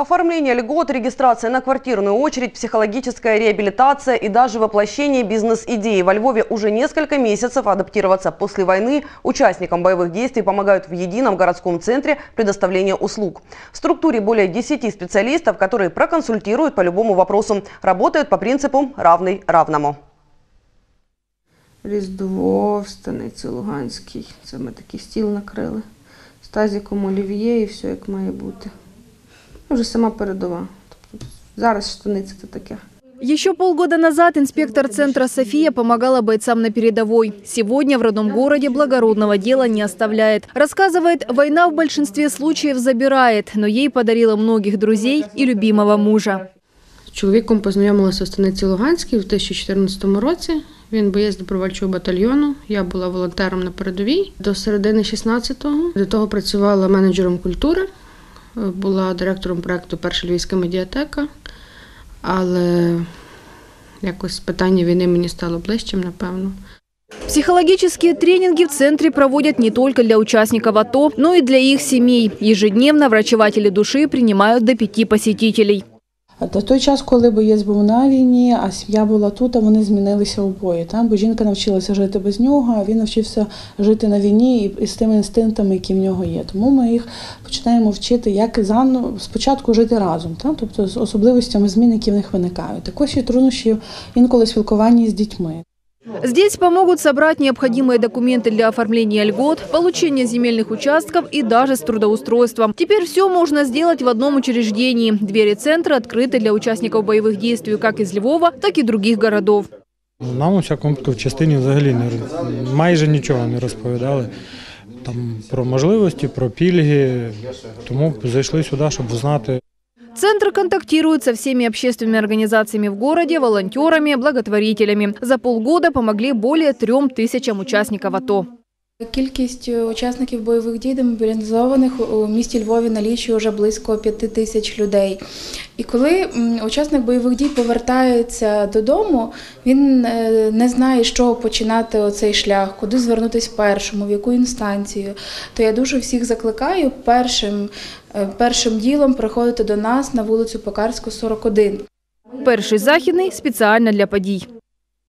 Оформление льгот, регистрация на квартирную очередь, психологическая реабилитация и даже воплощение бизнес-идеи. Во Львове уже несколько месяцев адаптироваться после войны участникам боевых действий помогают в едином городском центре предоставления услуг. В структуре более 10 специалистов, которые проконсультируют по любому вопросу. Работают по принципу «равный равному». Різдво в станиці Луганській. Це ми такий стіл накрили. З тазиком олів'є і все як має бути. Ну, Вже сама передова. Тобто зараз штаниця це таке. Еще полгода назад инспектор центра «София» помогала бойцам на передовой. Сегодня в родном городе благородного дела не оставляет. Рассказывает, война в большинстве случаев забирает, но ей подарила многих друзей и любимого мужа. З чоловіком познайомилася в станиці Луганській в 2014 році. Він боєць добровольчого батальйону. Я була волонтером на передовій до середини 16-го. До того працювала менеджером культури, була директором проекту Перша львівська медіатека. Але якось питання війни мені стало ближчим, напевно. Психологические тренинги в центре проводят не только для участников АТО, но и для их семей. Ежедневно врачеватели души принимают до пяти посетителей. То той час, коли боєць був на війні, а сім'я була тут, а вони змінилися обоє. Там, бо жінка навчилася жити без нього, а він навчився жити на війні і з тими інстинктами, які в нього є. Тому ми їх починаємо вчити, як заново спочатку жити разом, та? тобто з особливостями змін, які в них виникають. Також є труднощі інколи спілкування з дітьми. Здесь помогут собрать необходимые документы для оформления льгот, получения земельных участков и даже с трудоустройством. Теперь все можно сделать в одном учреждении. Двери центра открыты для участников боевых действий как из Львова, так и других городов. Нам у всякому випадку в частині взагалі не роз- майже нічого не розповідали. Там про можливості, про пільги. Тому зайшли сюди, щоб знати. Центр контактирует со всеми общественными организациями в городе, волонтерами, благотворителями. За полгода помогли более трем тысячам участников АТО. Кількість е, учасників бойових дій демобілізованих у місті Львові налічує вже близько п'яти тисяч людей. І коли учасник бойових дій повертається додому, він е, не знає, з чого починати оцей шлях, куди звернутися першому, в яку інстанцію. То я дуже всіх закликаю першим, е, першим ділом приходити до нас на вулицю Покарську, 41. Перший західний спеціально для подій.